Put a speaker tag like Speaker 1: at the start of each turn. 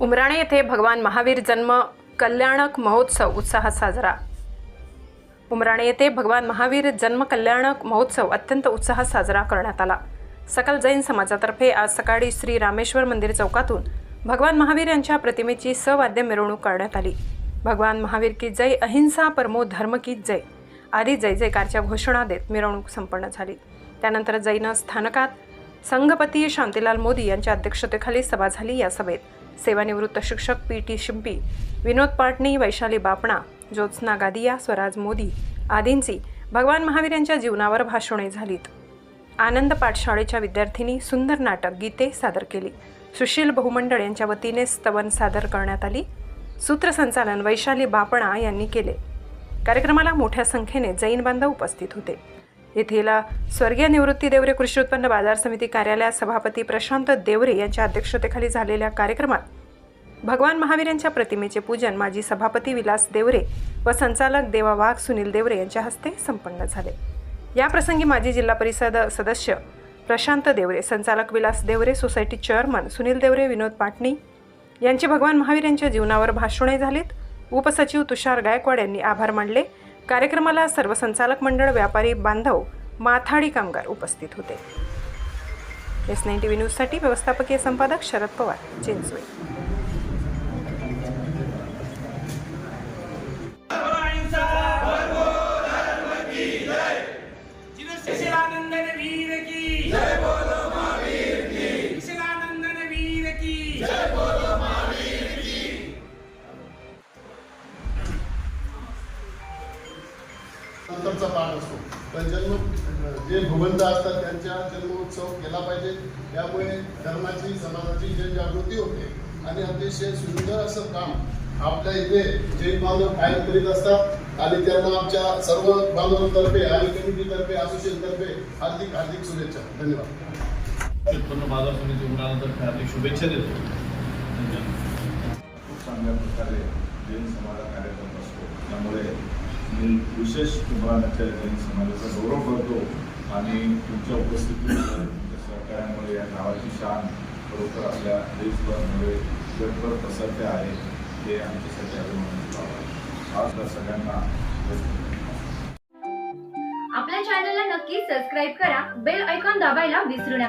Speaker 1: उमराणे येथे भगवान महावीर जन्म कल्याणक महोत्सव उत्साहात साजरा. उमराणे येथे भगवान महावीर जन्म कल्याणक महोत्सव अत्यंत उत्साहात साजरा करण्यात आला. सकल जैन समाजातर्फे आज सकाळी श्री रामेश्वर मंदिर चौकातून भगवान महावीर यांच्या प्रतिमेची सवाद्य मिरवणूक करण्यात आली. भगवान महावीर की जय अहिंसा परमो धर्म की जय आदी जय जयकारच्या घोषणा देत मिरवणूक संपन्न झाली. त्यानंतर जैन स्थानकात संघपती शांतीलाल मोदी यांच्या अध्यक्षतेखाली सभा झाली या सभेत. सेवानिवृत्त शिक्षक पी टी शिंपी विनोद पाटणी वैशाली बापणा ज्योत्स्ना गादिया स्वराज मोदी आदींची भगवान महावीर यांच्या जीवनावर भाषणे झालीत. आनंद पाठशाळेच्या विद्यार्थिनी सुंदर नाटक गीते सादर केली. सुशील बहुमंडळ यांच्या वतीने स्तवन सादर करण्यात आली. सूत्रसंचालन वैशाली बापणा यांनी केले. कार्यक्रमाला मोठ्या संख्येने जैन बांधव उपस्थित होते. येथील स्वर्गीय निवृत्ती देवरे कृषी उत्पन्न बाजार समिती कार्यालयात सभापती प्रशांत देवरे यांच्या अध्यक्षतेखाली झालेल्या कार्यक्रमात भगवान महावीर यांच्या प्रतिमेचे पूजन माजी सभापती विलास देवरे व संचालक देवा वाघ सुनील देवरे यांच्या हस्ते संपन्न झाले. याप्रसंगी माजी जिल्हा परिषद सदस्य प्रशांत देवरे संचालक विलास देवरे सोसायटी चेअरमन सुनील देवरे विनोद पाटणी यांचे भगवान महावीर यांच्या जीवनावर भाषणे झालीत. उपसचिव तुषार गायकवाड यांनी आभार मानले. कार्यक्रमाला सर्व संचालक मंडळ व्यापारी बांधव माथाडी कामगार उपस्थित होते. एस नाईन टी व्ही न्यूजसाठी व्यवस्थापकीय संपादक शरद पवार चिंचवे
Speaker 2: वीर की
Speaker 3: नंतरचा पाठ असतो. पण जन्म जे भूबंध असतात त्यांच्या जन्मोत्सव केला पाहिजे. त्यामुळे धर्माची समाजाची जनजागृती होते. आणि अतिशय सुंदर असं काम आपल्या इथे जैन बांधव कायम करीत असतात आणि त्यांना आमच्या सर्व बांधवांतर्फे आणि कमिटीतर्फे असोसिएशनतर्फे हार्दिक हार्दिक शुभेच्छा. धन्यवाद.
Speaker 4: उत्पन्न बाजार समिती उघडल्यानंतर हार्दिक शुभेच्छा देतो.
Speaker 5: खूप चांगल्या प्रकारे जैन समाज हा कार्य करत असतो. त्यामुळे मी विशेष उभारण्याच्या जैन समाजाचा गौरव करतो आणि तुमच्या उपस्थितीमुळे तुमच्या सहकार्यामुळे या गावाची शान खरोखर आपल्या देशभरामुळे जगभर पसरते आहे ते आमच्यासाठी अभिमानाचं बाब आहे. आज त्या सगळ्यांना
Speaker 6: आपल्या चॅनलला नक्की सबस्क्राईब करा बेल ऐकॉन दाबायला विसरू नका.